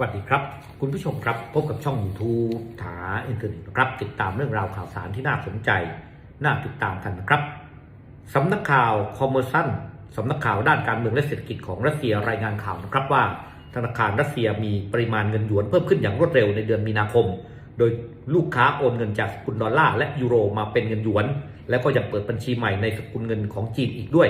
วัสดีครับ คุณผู้ชมครับ พบกับช่อง YouTube ถาอินเทอร์เน็ตนะครับ ติดตามเรื่องราวข่าวสารที่น่าสนใจ น่าติดตามกันนะครับสำนักข่าวคอมเมอร์ซันสำนักข่าวด้านการเมืองและเศรษฐกิจของรัสเซียรายงานข่าวนะครับว่า ธนาคารรัสเซียมีปริมาณเงินหยวนเพิ่มขึ้นอย่างรวดเร็วในเดือนมีนาคม โดยลูกค้าโอนเงินจากสกุลดอลลาร์และยูโรมาเป็นเงินหยวน แล้วก็ยังเปิดบัญชีใหม่ในสกุลเงินของจีนอีกด้วย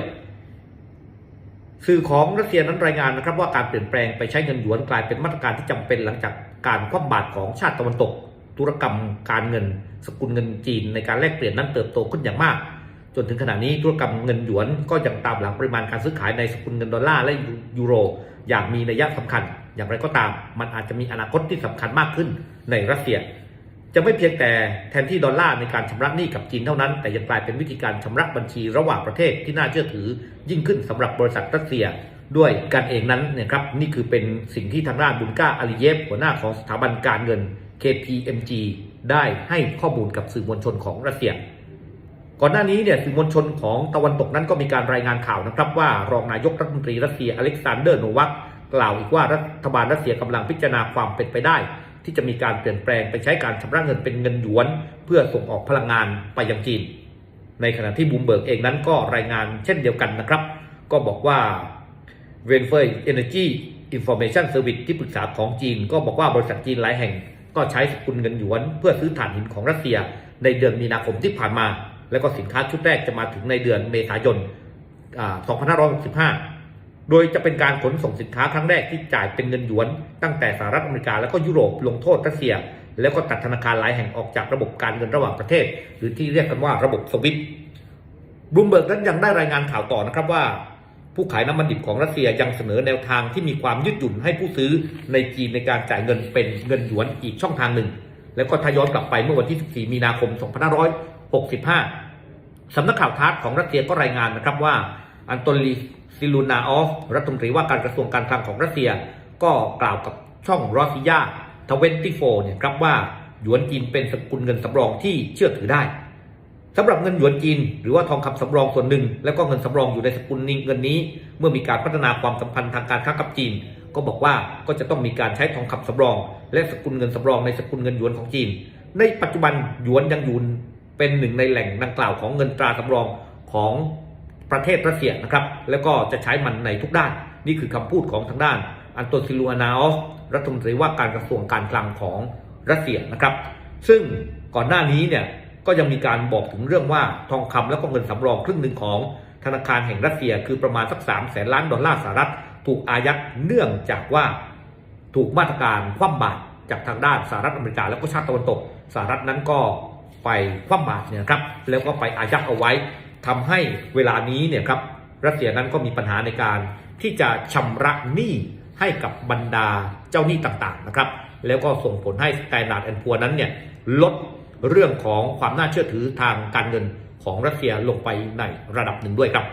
สื่อของรัสเซียนั้นรายงานนะครับว่าการเปลี่ยนแปลงไปใช้เงินหยวนกลายเป็นมาตรการที่จำเป็นหลังจากการคว่ำบาตรของชาติตะวันตก ธุรกรรมการเงิน สกุลเงินจีนในการแลกเปลี่ยนนั้นเติบโตขึ้นอย่างมาก จนถึงขณะนี้ธุรกรรมเงินหยวนก็ยังตามหลังปริมาณการซื้อขายในสกุลเงินดอลลาร์และยูโร อย่างมีนัยสำคัญ อย่างไรก็ตาม มันอาจจะมีอนาคตที่สำคัญมากขึ้นในรัสเซีย จะไม่เพียงแต่แทนที่ดอลลาร์ในการชำระหนี้กับจีนเท่านั้น แต่ยังกลายเป็นวิธีการชำระบัญชีระหว่างประเทศที่น่าเชื่อถือ ยิ่งขึ้นสำหรับบริษัทรัสเซียด้วยกันเองนั้นนี่ยครับนี่คือเป็นสิ่งที่ทางด้านบุนก้าอาลีเยฟหัวหน้าของสถาบันการเงิน KPMG ได้ให้ข้อมูลกับสื่อมวลชนของรัสเซีย ก่อนหน้านี้เนี่ยสื่อมวลชนของตะวันตกนั้นก็มีการรายงานข่าวนะครับว่ารองนายกรัฐมนตรีรัสเซียอเล็กซานเดอร์โนวัคกล่าวอีกว่ารัฐบาลรัสเซียกำลังพิจารณาความเป็นไปได้ ที่จะมีการเปลี่ยนแปลงไปใช้การชำระเงินเป็นเงินหยวน เพื่อส่งออกพลังงานไปยังจีน ในขณะที่บูมเบิร์กเองนั้นก็รายงานเช่นเดียวกันนะครับ ก็บอกว่าเวนเฟย์เอเนจีอินโฟเมชันเซอร์วิสที่ปรึกษาของจีน ก็บอกว่าบริษัทจีนหลายแห่ง ก็ใช้สกุลเงินหยวน เพื่อซื้อถ่านหินของรัสเซีย ในเดือนมีนาคมที่ผ่านมา แล้วก็สินค้าชุดแรกจะมาถึงในเดือนเมษายน 2565 โดยจะเป็นการขนส่งสินค้าครั้งแรกที่จ่ายเป็นเงินหยวน ตั้งแต่สหรัฐอเมริกาและก็ยุโรปลงโทษรัสเซีย แล้วก็ตัดธนาคารหลายแห่งออกจากระบบการเงินระหว่างประเทศ หรือที่เรียกกันว่าระบบสวิตบลูมเบิร์กนั้นยังได้รายงานข่าวต่อนะครับว่า ผู้ขายน้ำมันดิบของรัสเซียยังเสนอแนวทางที่มีความยืดหยุ่นให้ผู้ซื้อในจีนในการจ่ายเงินเป็นเงินหยวนอีกช่องทางหนึ่ง แล้วก็ทย้อนกลับไปเมื่อวันที่ 14 มีนาคม 2565สำนักข่าวทาสของรัสเซียก็รายงานนะครับว่า อันโตลีซิลูนาออฟ รัฐมนตรีว่าการกระทรวงการคลังของรัสเซีย ก็กล่าวกับช่องรอซิยาทเวนตี้โฟเนี่ยครับว่าหยวนจีนเป็นสกุลเงินสำรองที่เชื่อถือได้สำหรับเงินหยวนจีน หรือว่าทองคำสำรองส่วนหนึ่ง แล้วก็เงินสำรองอยู่ในสกุลนี้เงินนี้ เมื่อมีการพัฒนาความสัมพันธ์ทางการค้ากับจีน ก็บอกว่าก็จะต้องมีการใช้ทองคำสำรอง และสกุลเงินสำรองในสกุลเงินหยวนของจีน ในปัจจุบันหยวนยังอยู่เป็นหนึ่งในแหล่งดังกล่าวของเงินตราสำรองของ ประเทศรัสเซียนะครับ แล้วก็จะใช้มันในทุกด้าน นี่คือคำพูดของทางด้าน อันโตซิลูอานาอฟรัฐมนตรีว่าการกระทรวงการคลังของรัสเซียนะครับ ซึ่งก่อนหน้านี้เนี่ยก็ยังมีการบอกถึงเรื่องว่าทองคำแล้วก็เงินสำรองครึ่งหนึ่งของธนาคารแห่งรัสเซียคือประมาณสักสามแสนล้านดอลลาร์สหรัฐ ถูกอายัดเนื่องจากว่าถูกมาตรการคว่ำบาตรจากทางด้านสหรัฐอเมริกาแล้วก็ชาติตะวันตกสหรัฐนั้นก็ไปคว่ำบาตรเนี่ยครับแล้วก็ไปอายัดเอาไว้ ทำให้เวลานี้เนี่ยครับรัสเซียนั้นก็มีปัญหาในการที่จะชำระหนี้ให้กับบรรดาเจ้าหนี้ต่างๆนะครับ แล้วก็ส่งผลให้สแตนดาร์ดแอนด์พัวนั้นเนี่ยลดเรื่องของความน่าเชื่อถือทางการเงินของรัสเซียลงไปในระดับหนึ่งด้วยครับ